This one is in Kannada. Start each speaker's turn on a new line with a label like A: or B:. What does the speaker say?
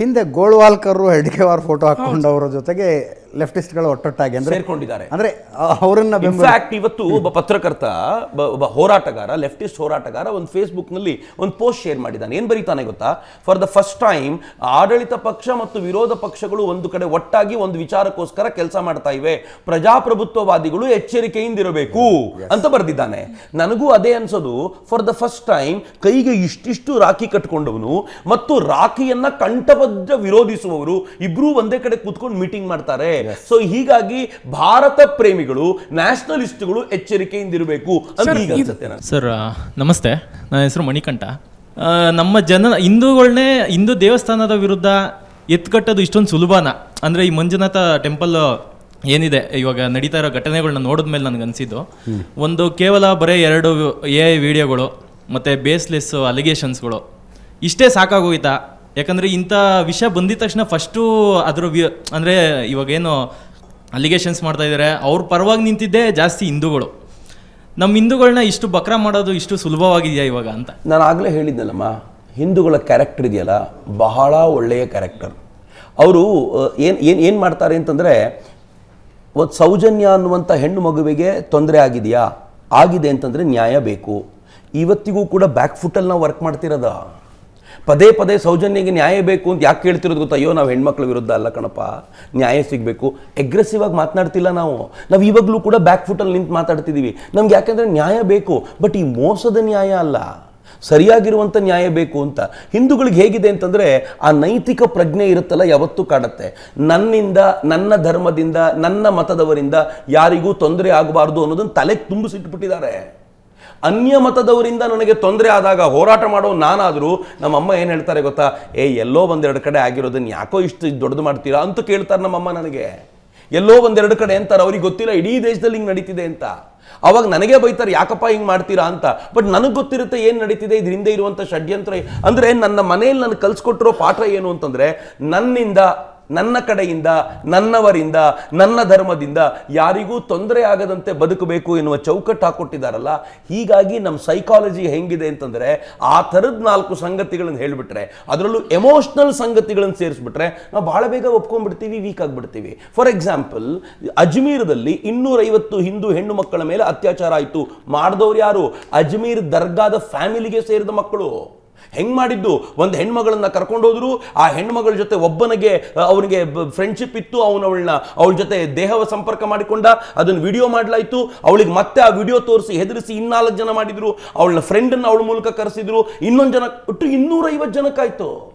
A: ಹಿಂದೆ ಗೋಳ್ವಾಲ್ಕರ್ ಹೆಡ್ಗೇವಾರ್ ಫೋಟೋ ಹಾಕೊಂಡವರ ಜೊತೆಗೆ ಲೆಫ್ಟಿಸ್ಟ್ಗಳು ಒಟ್ಟೊಟ್ಟಾಗಿ ಅಂದ್ರೆ
B: ಸೇರ್ಕೊಂಡಿದ್ದಾರೆ.
A: ಅಂದ್ರೆ ಅವರನ್ನ
B: ಇನ್ಫ್ಯಾಕ್ಟ್ ಇವತ್ತು ಒಬ್ಬ ಪತ್ರಕರ್ತ ಒಬ್ಬ ಹೋರಾಟಗಾರ ಲೆಫ್ಟಿಸ್ಟ್ ಹೋರಾಟಗಾರ ಒಂದು ಫೇಸ್ಬುಕ್ನಲ್ಲಿ ಒಂದು ಪೋಸ್ಟ್ ಶೇರ್ ಮಾಡಿದ್ದಾನೆ. ಏನ್ ಬರೀತಾನೆ ಗೊತ್ತಾ? ಫಾರ್ ದ ಫಸ್ಟ್ ಟೈಮ್ ಆಡಳಿತ ಪಕ್ಷ ಮತ್ತು ವಿರೋಧ ಪಕ್ಷಗಳು ಒಂದು ಕಡೆ ಒಟ್ಟಾಗಿ ಒಂದು ವಿಚಾರಕ್ಕೋಸ್ಕರ ಕೆಲಸ ಮಾಡ್ತಾ ಇವೆ. ಪ್ರಜಾಪ್ರಭುತ್ವವಾದಿಗಳು ಎಚ್ಚರಿಕೆಯಿಂದ ಇರಬೇಕು ಅಂತ ಬರೆದಿದ್ದಾನೆ. ನನಗೂ ಅದೇ ಅನ್ಸೋದು ಫಾರ್ ದ ಫಸ್ಟ್ ಟೈಮ್ ಕೈಗೆ ಇಷ್ಟಿಷ್ಟು ರಾಖಿ ಕಟ್ಕೊಂಡವನು ಮತ್ತು ರಾಖಿಯನ್ನ ಕಂಠಬದ್ಧ ವಿರೋಧಿಸುವವರು ಇಬ್ರು ಒಂದೇ ಕಡೆ ಕೂತ್ಕೊಂಡು ಮೀಟಿಂಗ್ ಮಾಡ್ತಾರೆ. ಸೊ ಹೀಗಾಗಿ ಭಾರತ ಪ್ರೇಮಿಗಳು ನ್ಯಾಷನಲಿಸ್ಟ್ಗಳು ಎಚ್ಚರಿಕೆಯಿಂದಿರಬೇಕು ಅಂತ ಈಗ ಅನ್ಸುತ್ತೆ.
C: ಸರ್ ನಮಸ್ತೆ. ನನ್ನ ಹೆಸರು ಮಣಿಕಂಠ. ಆ, ನಮ್ಮ ಜನ ಹಿಂದೂಗಳನ್ನೇ ಹಿಂದೂ ದೇವಸ್ಥಾನದ ವಿರುದ್ಧ ಎತ್ಕಟ್ಟೋದು ಇಷ್ಟೊಂದು ಸುಲಭನ. ಅಂದರೆ ಈ ಮಂಜುನಾಥ ಟೆಂಪಲ್ ಏನಿದೆ ಇವಾಗ ನಡೀತಾ ಇರೋ ಘಟನೆಗಳನ್ನ ನೋಡಿದ್ಮೇಲೆ ನನಗೆ ಅನಿಸಿದ್ದು. ಒಂದು ಕೇವಲ ಬರೀ ಎರಡು ಎ ಐ ವಿಡಿಯೋಗಳು ಮತ್ತು ಬೇಸ್ಲೆಸ್ ಅಲಿಗೇಷನ್ಸ್ಗಳು ಇಷ್ಟೇ ಸಾಕಾಗೋಯ್ತಾ? ಯಾಕಂದರೆ ಇಂಥ ವಿಷಯ ಬಂದಿದ ತಕ್ಷಣ ಫಸ್ಟು ಅದರ ವಿ ಅಂದರೆ ಇವಾಗೇನು ಅಲಿಗೇಷನ್ಸ್ ಮಾಡ್ತಾ ಇದ್ದಾರೆ ಅವ್ರ ಪರವಾಗಿ ನಿಂತಿದ್ದೇ ಜಾಸ್ತಿ ಹಿಂದೂಗಳು. ನಮ್ಮ ಹಿಂದೂಗಳನ್ನ ಇಷ್ಟು ಬಕ್ರ ಮಾಡೋದು ಇಷ್ಟು ಸುಲಭವಾಗಿದೆಯಾ ಇವಾಗ ಅಂತ?
B: ನಾನು ಆಗಲೇ ಹೇಳಿದ್ದಲ್ಲಮ್ಮ, ಹಿಂದೂಗಳ ಕ್ಯಾರೆಕ್ಟರ್ ಇದೆಯಲ್ಲ, ಬಹಳ ಒಳ್ಳೆಯ ಕ್ಯಾರೆಕ್ಟರ್ ಅವರು ಏನು ಏನು ಏನು ಮಾಡ್ತಾರೆ ಅಂತಂದರೆ, ಒಂದು ಸೌಜನ್ಯ ಅನ್ನುವಂಥ ಹೆಣ್ಣು ಮಗುವಿಗೆ ತೊಂದರೆ ಆಗಿದೆಯಾ, ಆಗಿದೆ ಅಂತಂದರೆ ನ್ಯಾಯ ಬೇಕು. ಇವತ್ತಿಗೂ ಕೂಡ ಬ್ಯಾಕ್ ಫುಟಲ್ಲಿ ನಾವು ವರ್ಕ್ ಮಾಡ್ತಿರೋದ? ಪದೇ ಪದೇ ಸೌಜನ್ಯಗೆ ನ್ಯಾಯ ಬೇಕು ಅಂತ ಯಾಕೆ ಕೇಳ್ತಿರೋದು ಗೊತ್ತಾ? ಅಯ್ಯೋ, ನಾವು ಹೆಣ್ಮಕ್ಳ ವಿರುದ್ಧ ಅಲ್ಲ ಕಣಪ್ಪ. ನ್ಯಾಯ ಸಿಗಬೇಕು. ಎಗ್ರೆಸಿವ್ ಆಗಿ ಮಾತನಾಡ್ತಿಲ್ಲ ನಾವು. ನಾವು ಇವಾಗಲೂ ಕೂಡ ಬ್ಯಾಕ್ ಫುಟಲ್ಲಿ ನಿಂತು ಮಾತಾಡ್ತಿದ್ದೀವಿ ನಮ್ಗೆ ಯಾಕೆಂದರೆ ನ್ಯಾಯ ಬೇಕು. ಬಟ್ ಈ ಮೋಸದ ನ್ಯಾಯ ಅಲ್ಲ. ಸರಿಯಾಗಿರುವಂಥ ನ್ಯಾಯ ಬೇಕು ಅಂತ. ಹಿಂದೂಗಳಿಗೆ ಹೇಗಿದೆ ಅಂತಂದರೆ ಆ ನೈತಿಕ ಪ್ರಜ್ಞೆ ಇರುತ್ತಲ್ಲ ಯಾವತ್ತೂ ಕಾಡುತ್ತೆ. ನನ್ನಿಂದ, ನನ್ನ ಧರ್ಮದಿಂದ, ನನ್ನ ಮತದವರಿಂದ ಯಾರಿಗೂ ತೊಂದರೆ ಆಗಬಾರ್ದು ಅನ್ನೋದನ್ನು ತಲೆಗೆ ತುಂಬಿಸಿಟ್ಬಿಟ್ಟಿದ್ದಾರೆ. ಅನ್ಯ ಮತದವರಿಂದ ನನಗೆ ತೊಂದರೆ ಆದಾಗ ಹೋರಾಟ ಮಾಡೋ ನಾನಾದರೂ ನಮ್ಮಮ್ಮ ಏನು ಹೇಳ್ತಾರೆ ಗೊತ್ತಾ? ಏ, ಎಲ್ಲೋ ಒಂದೆರಡು ಕಡೆ ಆಗಿರೋದನ್ನು ಯಾಕೋ ಇಷ್ಟು ದೊಡ್ಡದು ಮಾಡ್ತೀರಾ? ಅಂತ ಕೇಳ್ತಾರೆ ನಮ್ಮಮ್ಮ ನನಗೆ. ಎಲ್ಲೋ ಒಂದೆರಡು ಕಡೆ ಅಂತಾರೆ ಅವ್ರಿಗೆ ಗೊತ್ತಿಲ್ಲ, ಇಡೀ ದೇಶದಲ್ಲಿ ಹಿಂಗೆ ನಡೀತಿದೆ ಅಂತ. ಅವಾಗ ನನಗೆ ಬೈತಾರೆ, ಯಾಕಪ್ಪ ಹಿಂಗೆ ಮಾಡ್ತೀರಾ? ಅಂತ. ಬಟ್ ನನಗೆ ಗೊತ್ತಿರುತ್ತೆ ಏನು ನಡೀತಿದೆ, ಇದ್ರ ಹಿಂದೆ ಇರುವಂಥ ಷಡ್ಯಂತ್ರ ಅಂದರೆ ನನ್ನ ಮನೆಯಲ್ಲಿ ನನಗೆ ಕಲ್ಸ್ಕೊಟ್ಟಿರೋ ಪಾಠ ಏನು ಅಂತಂದರೆ, ನನ್ನಿಂದ ನನ್ನ ಕಡೆಯಿಂದ, ನನ್ನವರಿಂದ, ನನ್ನ ಧರ್ಮದಿಂದ ಯಾರಿಗೂ ತೊಂದರೆ ಆಗದಂತೆ ಬದುಕಬೇಕು ಎನ್ನುವ ಚೌಕಟ್ಟು ಹಾಕೊಟ್ಟಿದ್ದಾರಲ್ಲ, ಹೀಗಾಗಿ ನಮ್ಮ ಸೈಕಾಲಜಿ ಹೆಂಗಿದೆ ಅಂತಂದರೆ ಆ ಥರದ ನಾಲ್ಕು ಸಂಗತಿಗಳನ್ನು ಹೇಳಿಬಿಟ್ರೆ, ಅದರಲ್ಲೂ ಎಮೋಷ್ನಲ್ ಸಂಗತಿಗಳನ್ನು ಸೇರಿಸ್ಬಿಟ್ರೆ ನಾವು ಭಾಳ ಬೇಗ ಒಪ್ಕೊಂಡ್ಬಿಡ್ತೀವಿ ವೀಕ್ ಆಗಿಬಿಡ್ತೀವಿ. ಫಾರ್ ಎಕ್ಸಾಂಪಲ್ ಅಜ್ಮೀರದಲ್ಲಿ ಇನ್ನೂರೈವತ್ತು ಹಿಂದೂ ಹೆಣ್ಣು ಮಕ್ಕಳ ಮೇಲೆ ಅತ್ಯಾಚಾರ ಆಯಿತು. ಮಾಡಿದವರು ಯಾರು? ಅಜ್ಮೀರ್ ದರ್ಗಾದ ಫ್ಯಾಮಿಲಿಗೆ ಸೇರಿದ ಮಕ್ಕಳು. ಹೆಂಗ್ ಮಾಡಿದ್ದು? ಒಂದು ಹೆಣ್ಮಗಳನ್ನ ಕರ್ಕೊಂಡು ಹೋದ್ರು ಆ ಹೆಣ್ಮಗಳ ಜೊತೆ ಒಬ್ಬನಿಗೆ ಅವನಿಗೆ ಫ್ರೆಂಡ್ಶಿಪ್ ಇತ್ತು, ಅವನು ಅವಳನ್ನ, ಅವಳ ಜೊತೆ ದೇಹವ ಸಂಪರ್ಕ ಮಾಡಿಕೊಂಡ ಅದನ್ನ ವಿಡಿಯೋ ಮಾಡಲಾಯಿತು, ಅವಳಿಗೆ ಮತ್ತೆ ಆ ವಿಡಿಯೋ ತೋರಿಸಿ ಹೆದರಿಸಿ ಇನ್ನಾಲ್ಕು ಜನ ಮಾಡಿದ್ರು ಅವಳನ್ನ ಫ್ರೆಂಡನ್ನು ಅವಳ ಮೂಲಕ ಕರೆಸಿದ್ರು, ಇನ್ನೊಂದು ಜನ, ಒಟ್ಟು ಇನ್ನೂರೈವತ್ತು ಜನಕ್ಕಾಯ್ತು.